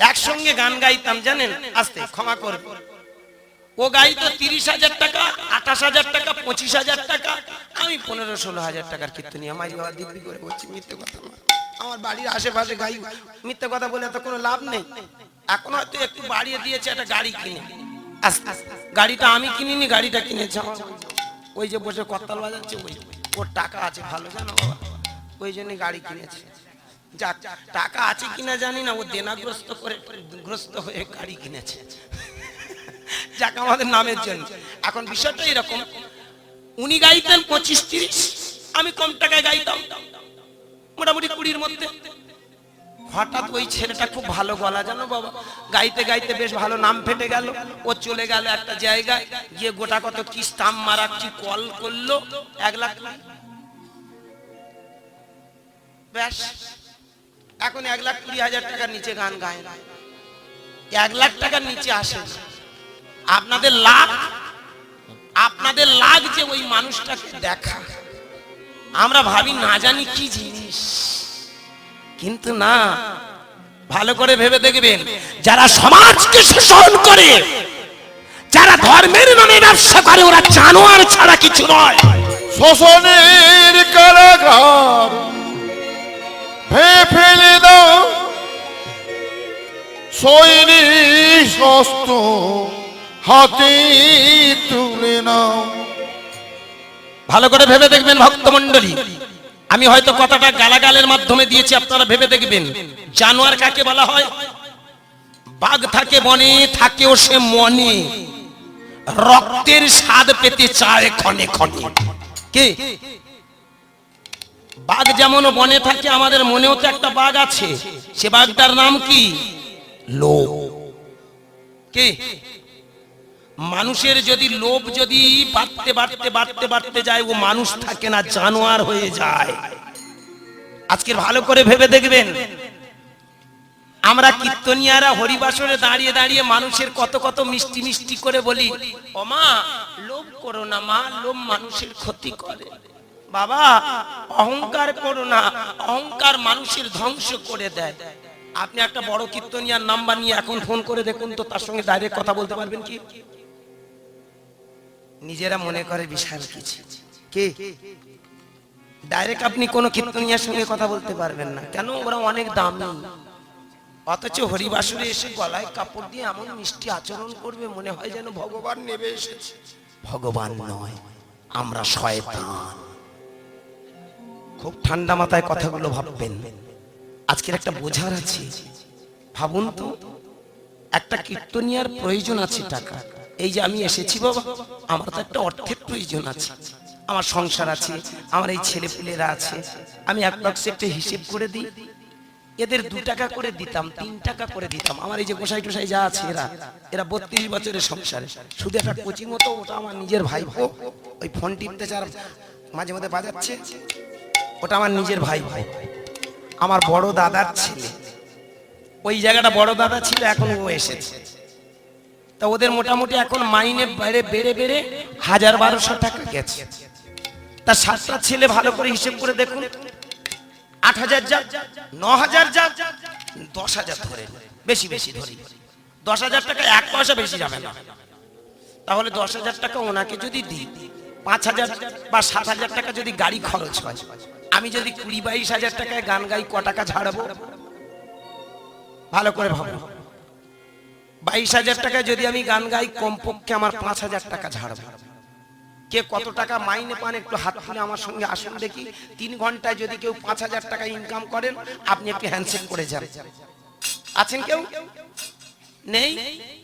একসঙ্গে গান গাইতাম, জানেন? আস্তে, ক্ষমা করবে। ও গাইতো তিরিশ হাজার টাকা, আঠাশ হাজার টাকা, পঁচিশ হাজার টাকা। আমি পনেরো ষোলো হাজার টাকার কীর্তনী আমার বাবা দিব্যি করে বলছি, মিথ্যে কথা। আমার বাড়ির আশেপাশে গাই, মিথ্যে কথা বলে তো কোনো লাভ নেই। এখন হয়তো একটু বাড়িয়ে দিয়েছে একটা গাড়ি কিনে। গাড়িটা আমি কিনিনি, গাড়িটা কিনেছে আমার ওই যে বসে করতাল বাজাচ্ছে, ওই ওর টাকা আছে ভালো জানো বাবা। ওই জন্য গাড়ি কিনেছে। যাক, টাকা আছে কিনা জানি না, ও দেনাগ্রস্ত করে গ্রস্ত হয়ে গাড়ি কিনেছে। যাক, আমাদের নামের জন্য। এখন বিষয়টা এরকম, উনি গাইতেন পঁচিশ তিরিশ, আমি কম টাকায় গাইতাম। মোটামুটি কুড়ির মধ্যে। হঠাৎ ওই ছেলেটা খুব ভালো গলা, জানো বাবা? গাইতে গাইতে বেশ ভালো নাম ফেটে গেল। ও চলে গেল একটা জায়গায়, গিয়ে গোটা কত কি স্টাম্প মারা কি কল করল, এক লাখ। ব্যাস। এখন এক লাখ কুড়ি হাজার টাকার নিচে গান গায় না। এক লাখ টাকার নিচে আসে আপনাদের লাভ আপনাদের লাভ যে ওই মানুষটাকে দেখা। আমরা ভাবি না জানি কি জিনিস। কিন্তু না, ভালো করে ভেবে দেখবেন, যারা সমাজকে শোষণ করে, যারা ধর্মের নামে ব্যবসা করে, ওরা জানোয়ার ছাড়া কিছু নয়। শোষণের কারাগার ভেঙে ফেলে দাও। সৈনিক শস্ত্র হাতে তুলে নাও। ভালো করে ভেবে দেখবেন ভক্তমণ্ডলী। আমি হয়তো কথাটা গালাগালের মাধ্যমে দিয়েছি, আপনারা ভেবে দেখবেন। জানোয়ার কাকে বলা হয়? বাঘ থাকে বনে, থাকেও সে মনে। রক্তের স্বাদ পেতে চায় ক্ষণে ক্ষণে। কে? বাঘ যেমন বনে থাকে, আমাদের মনেও তো একটা বাঘ আছে। সে বাঘটার নাম কি? লোভ। কে? মানুষের যদি লোভ যদি বাড়তে বাড়তে বাড়তে বাড়তে যায়, ও মানুষ থাকে না, জানোয়ার হয়ে যায়। আজকে ভালো করে ভেবে দেখবেন। আমরা কীর্তনিয়ারা, হরিবাসরে দাঁড়িয়ে দাঁড়িয়ে মানুষের কত কত মিষ্টি মিষ্টি করে বলি, ও মা, লোভ করো না মা, লোভ মানুষের ক্ষতি করে। বাবা, অহংকার করো না। অহংকার মানুষের ধ্বংস করে দেয়। আপনি একটা বড় কীর্তনিয়ার নাম্বার নিয়ে এখন ফোন করে দেখুন তো, তার সঙ্গে ডাইরেক্ট কথা বলতে পারবেন কি? নিজেরা মনে করে বিশাল কিছু। কে? ডাইরেক্ট আপনি কোনো কীর্তনিয়ার সঙ্গে কথা বলতে পারবেন না। কেন? ওরা অনেক দামি। অথচ হরিবাসুরে এসে গলায় কাপড় দিয়ে এমন মিষ্টি আচরণ করবে, মনে হয় যেন ভগবান নেবে এসেছে। ভগবান নয়, আমরা শয়তান। খুব ঠান্ডা মাথায় কথাগুলো ভাববেন। আজকের একটা বোঝার আছে। ভাবুন তো, একটা কীর্তনিয়ার প্রয়োজন আছে টাকা। এই যে আমি এসেছি বাবা, আমার তো একটা অর্থের প্রয়োজন আছে। আমার সংসার আছে, আমার এই ছেলে পেলেরা আছে। আমি এক লক্ষ একটা হিসেব করে দিই। এদের দু টাকা করে দিতাম, তিন টাকা করে দিতাম। আমার এই যে গোসাই টোসাই যা আছে এরা এরা বত্রিশ বছরের সংসারে। শুধু একটা কোচিং মতো ওটা আমার নিজের ভাইপো। ওই ফোন টিপতে যার মাঝে মধ্যে বাজাচ্ছে। ওটা আমার নিজের ভাই। ভাই আমার বড় দাদার ছেলে। ওই জায়গাটা বড় দাদা ছিল, এখন ও এসেছে। তা ওদের মোটামুটি এখন মাইনে বেড়ে বেড়ে বেড়ে হাজার বারোশো টাকা গেছে। তা সাতটা ছেলে ভালো করে হিসেব করে দেখুন। আট হাজার যা, ন হাজার যা, দশ হাজার ধরে বেশি বেশি ধরি দশ হাজার টাকা এক পয়সা বেশি যাবে না। তাহলে দশ হাজার টাকা ওনাকে যদি দিই, পাঁচ হাজার বা সাত হাজার টাকা যদি গাড়ি খরচ হয় আমি যদি কুড়ি বাইশ হাজার টাকায় গান গাই ক টাকা ছাড়বো ভালো করে ভাবো। বাইশ হাজার টাকায় যদি আমি গান গাই, কমপক্ষে আমার পাঁচ হাজার টাকা ছাড়বো কে কত টাকা মাইনে পান, একটু হাত তুলে আমার সঙ্গে আসুন দেখি। তিন ঘন্টায় যদি কেউ পাঁচ হাজার টাকা ইনকাম করেন, আপনি একটু হ্যান্ডশেক করে যান। আছেন কেউ? নেই?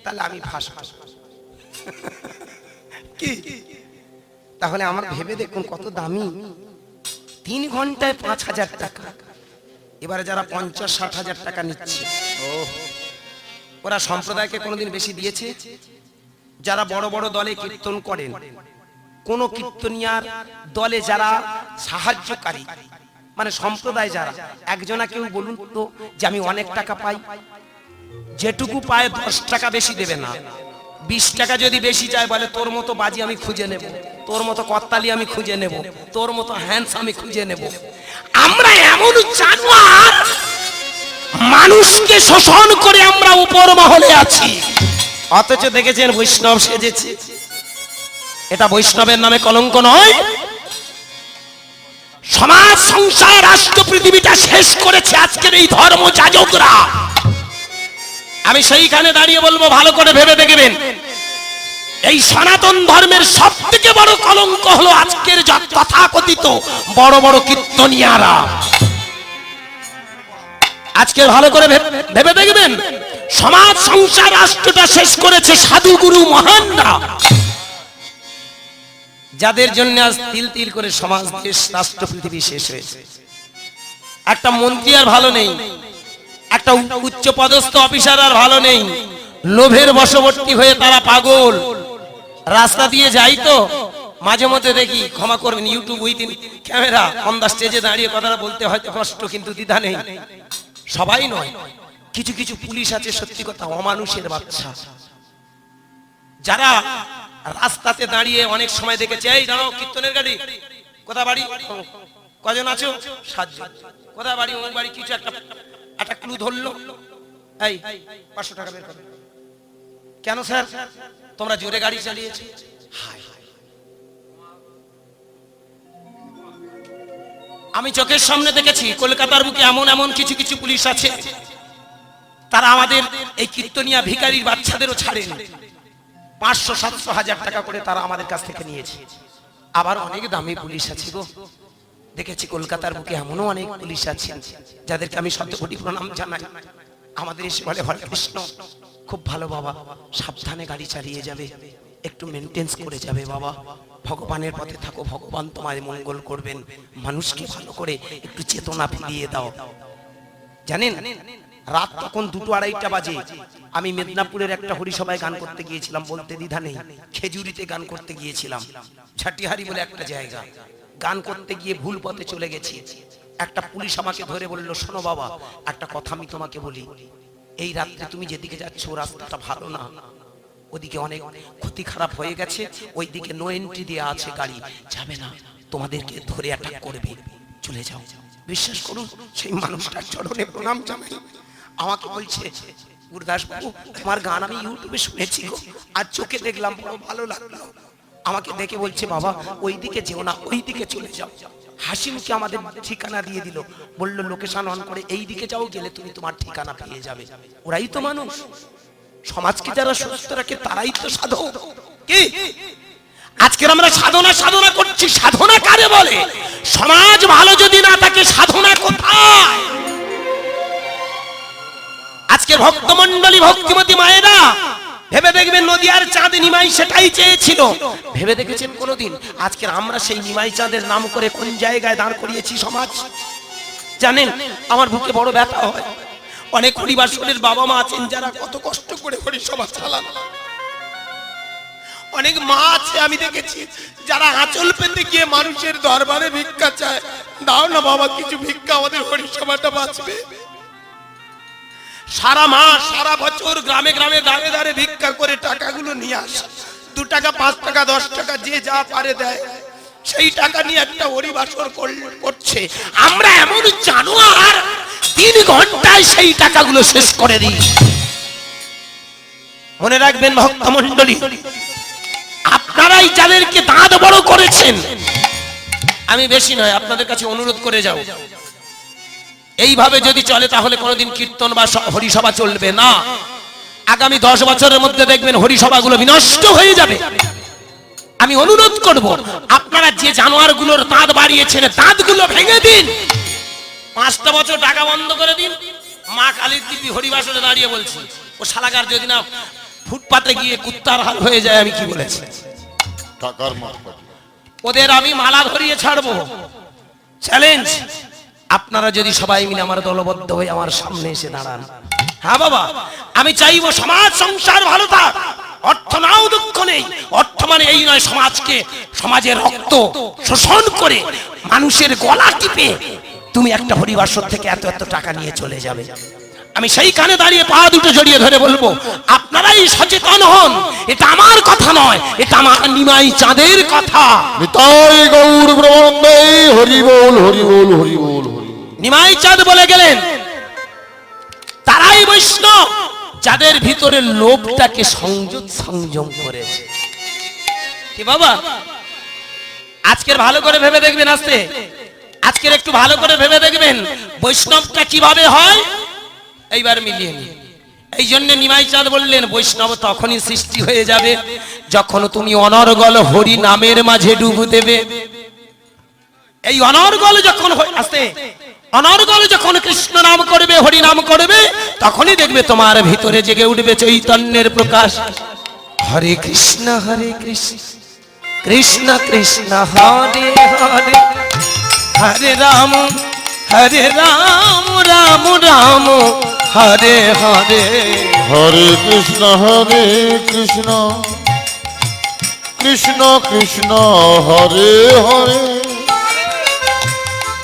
তাহলে আমি ফাঁস কি? তাহলে আমার ভেবে দেখুন কত দামি। তিন ঘন্টায় পাঁচ হাজার টাকা। এবারে যারা পঞ্চাশ, ষাট হাজার টাকা নিচ্ছে, ওরা সম্প্রদায়কে কোনোদিন বেশি দিয়েছে? যারা বড় বড় দলে কীর্তন করেন, কোন কীর্তনিয়ার দলে যারা সাহায্যকারী মানে সম্প্রদায় যারা, একজনা কেউ বলুন তো যে আমি অনেক টাকা পাই? যেটুকু পায় দশ টাকা বেশি দেবে না। বিশ টাকা যদি বেশি চায়, বলে তোর মতো বাজি আমি খুঁজে নেব। তোর মতো কর্তালি আমি খুঁজে নেব। তোর মতো হ্যান্ডস আমি খুঁজে নেব। আমরা এমন জানোয়ার, মানুষকে শোষণ করে আমরা উপর মহলে আছি। অথচ দেখেছেন বৈষ্ণব সেজেছে। এটা বৈষ্ণবের নামে কলঙ্ক নয়। সমাজ, সংসার, রাষ্ট্র, পৃথিবীটা শেষ করেছে আজকের এই ধর্ম যাজকরা আমি সেইখানে দাঁড়িয়ে বলব, ভালো করে ভেবে দেখবেন। এই সনাতন ধর্মের সব থেকে বড় কলঙ্ক হলো আজকের যত তথাকথিত বড় বড় কীর্তনিয়ারা। আজকে ভালো করে ভেবে- দেখবেন, সমাজ সংসার রাষ্ট্রটা শেষ করেছে সাধুগুরু মহানরা। যাদের জন্য আজ তিল তিল করে সমাজ, দেশ, রাষ্ট্র, পৃথিবী শেষ হয়েছে। একটা মন্ত্রী আর ভালো নেই, একটা উচ্চ পদস্থ অফিসার আর ভালো নেই, লোভের বশবর্তী হয়ে তারা পাগল। রাস্তা দিয়ে যাই তো। মাঝে মধ্যে দেখি, ক্ষমা করবেন YouTube within camera on the স্টেজে দাঁড়িয়ে কথাটা বলতে হয়তো কষ্ট, কিন্তু দ্বিধা নেই। সবাই নয়, কিছু কিছু পুলিশ আছে, সত্যি কথা, অমানুষের বাচ্চা। যারা রাস্তাতে দাঁড়িয়ে অনেক সময় দেখেছে, এই দাঁড়াও, কীর্তনের গাড়ি। কোথা বাড়ি? কজন আছো? সাতজন। কোথা বাড়ি? ওই বাড়ি কিছু একটা একটা ক্লু ধরলো। এই, পাঁচশো টাকা বের করো। কেন স্যার? তোমরা জোরে গাড়ি চালিয়েছো। আমি চোখের সামনে দেখেছি, কলকাতার বুকে এমন এমন কিছু কিছু পুলিশ আছে। তারা আমাদের এই কীর্তনিয়া ভিখারির বাচ্চাদেরও ছাড়েনি। পাঁচশো, সাতশো হাজার টাকা করে তারা আমাদের কাছ থেকে নিয়েছে। আবার অনেক দামি পুলিশ আছে গো। দেখেছি কলকাতার বুকে এমনও অনেক পুলিশ আছে, যাদেরকে আমি শত কোটি প্রণাম জানাই। আমাদের এসে বলে হরে কৃষ্ণ। খুব ভালো বাবা, সাবধানে গাড়ি চালিয়ে যাবে, একটু মেনটেন্স করে যাবে বাবা। ভগবানের পথে থাকো, ভগবান তোমায় মঙ্গল করবেন। মানুষকে ভালো করে একটু চেতনা ফিরিয়ে দাও। জানেন, রাত তখন দুটো আড়াইটা বাজে। আমি মেদিনীপুরের একটা হরিসভায় গান করতে গিয়েছিলাম, বলতে দ্বিধা নেই। খেজুরিতে গান করতে গিয়েছিলাম। ঝাটিহারি বলে একটা জায়গা। গান করতে গিয়ে ভুল পথে চলে গেছি। একটা পুলিশ আমাকে ধরে বলল, শোনো বাবা, একটা কথা আমি তোমাকে বলি। এই রাত্রে তুমি যেদিকে যাচ্ছ রাস্তাটা ভালো না। ওদিকে অনেক ক্ষতি খারাপ হয়ে গেছে। ওইদিকে নো এন্ট্রি দেওয়া আছে গাড়ি। যাবে না। তোমাদেরকে ধরে অ্যাটাক করবে। চলে যাও। বিশ্বাস করুন, সেই মানুষটার চরণে প্রণাম জানাই। আমাকে বলছে, গুরদাস বাবু, তোমার গান আমি ইউটিউবে শুনেছি আর চোখে দেখলাম ভালো লাগল। আমাকে দেখে বলছে, বাবা ওই দিকে যেও না ওই দিকে চলে যাও। হাসি মুখে আমাদের ঠিকানা দিয়ে দিল। বলল লোকেশন অন করে এই দিকে যাও গেলে তুমি তোমার ঠিকানা পেয়ে যাবে। ওরাই তো মানুষ। সমাজকে যারা সুস্থ রাখে তারাই তো সাধক। কি? আজকের আমরা সাধনা সাধনা করছি। সাধনা কারে বলে? সমাজ ভালো যদি না থাকে সাধনা কোথায়? আজকের ভক্তমন্ডলী ভক্তিমতী মায়েরা ভেবে দেখবেন নদিয়ার চাঁদ নিমাই সেটাই চেয়েছিল। ভেবে দেখেছেন কোনোদিন? আজকের আমরা সেই নিমাই চাঁদের নাম করে কোন জায়গায় দাঁড় করিয়েছি সমাজ? জানেন, আমার বুকে বড় ব্যথা হয়। অনেক হরিবাসনের বাবা মা আছেন যারা কত কষ্ট করে হরিসভা চালান। অনেক মা আছে, আমি দেখেছি, যারা আঁচল পেতে গিয়ে মানুষের দরবারে ভিক্ষা চায়। দাও না বাবা, কিছু ভিক্ষা, আমাদের হরিসভাটা বাঁচবে। সারা মাস, সারা বছর গ্রামে গ্রামে দাঁড়ে দাঁড়ে ভিক্ষা করে টাকাগুলো নিয়ে আসে। দু টাকা, পাঁচ টাকা, দশ টাকা, যে যা পারে দেয়। সেই টাকা নিয়ে একটা হরিবাসর করছে। আমরা এমন জানোয়ার, তিন ঘন্টায় সেই টাকাগুলো শেষ করে দিই। মনে রাখবেন ভক্তমন্ডলী আপনারাই যাদেরকে দাঁত বড় করেছেন, আমি বেশি নয়, আপনাদের কাছে অনুরোধ করে যাও। এইভাবে যদি চলে তাহলে কোনোদিন কীর্তন বা হরিসভা চলবে না। আগামী দশ বছরের মধ্যে দেখবেন হরিসভাগুলো বিনষ্ট হয়ে যাবে। আমি অনুরোধ করব আপনারা যে জানোয়ারগুলোর দাঁত বাড়িয়েছেন দাঁতগুলো ভেঙে দিন। পাঁচটা বছর টাকা বন্ধ করে দিন। মা কালীর দিদি হরিবাসনে দাঁড়িয়ে বলছি ও শালাকার যদি না ফুটপাতে গিয়ে কুত্তার হাল হয়ে যায় আমি কি বলেছি? ওদের আমি মালা ধরিয়ে ছাড়বো। চ্যালেঞ্জ আপনারা যদি সবাই মিলে আমার দলবদ্ধ হয়ে আমার সামনে এসে দাঁড়ান। হ্যাঁ বাবা, আমি চাইব সমাজ, সংসার ভালো থাক। অর্থ নাও, দুঃখ নেই। অর্থ মানে এই নয় সমাজকে, সমাজের রক্ত শোষণ করে মানুষের গলা টিপে তুমি একটা হরিবাসর থেকে এত এত টাকা নিয়ে চলে যাবে। আমি সেই কানে দাঁড়িয়ে পা দুটো জড়িয়ে ধরে বলব, আপনারাই সচেতন হন। এটা আমার কথা নয়, এটা আমার নিমাই চাঁদের কথা। হরি বল হরি বল হরি বল। নিমাই চাঁদ বলে গেলেন, তারাই বৈষ্ণব, যাদের ভিতরে লোভটাকে সংযত সংযম করেছে। কি বাবা? আজকের ভালো করে ভেবে দেখবেন আস্তে। আজকের একটু ভালো করে ভেবে দেখবেন, বৈষ্ণবটা কীভাবে হয়? এইবার মিলিয়ে নিন। এই জন্য নিমাই চাঁদ বললেন, বৈষ্ণব তখনই সৃষ্টি হয়ে যাবে যখন তুমি অনর্গল হরি নামের মাঝে ডুব দেবে। এই অনর্গল যখন আস্তে। অনর্গল যখন কৃষ্ণ নাম করবে হরি নাম করবে তখনই দেখবে তোমার ভিতরে জেগে উঠবে চৈতন্যের প্রকাশ। হরে কৃষ্ণ হরে কৃষ্ণ কৃষ্ণ কৃষ্ণ হরে হরে। হরে রাম হরে রাম রাম রাম হরে হরে। হরে কৃষ্ণ হরে কৃষ্ণ কৃষ্ণ কৃষ্ণ হরে হরে।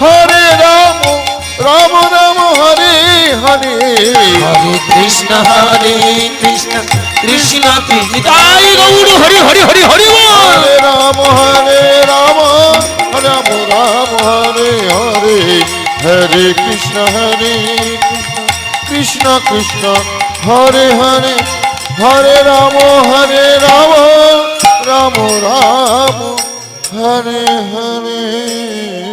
হরে রাম রাম রাম হরে হরে। হরে কৃষ্ণ হরে কৃষ্ণ কৃষ্ণ কৃষ্ণ। তাই গৌর হরি হরি হরি হরি হরে রাম হরে রাম রাম রাম হরে হরে। হরে কৃষ্ণ হরে কৃষ্ণ কৃষ্ণ হরে হরে। হরে রাম হরে রাম রাম রাম হরে হরে।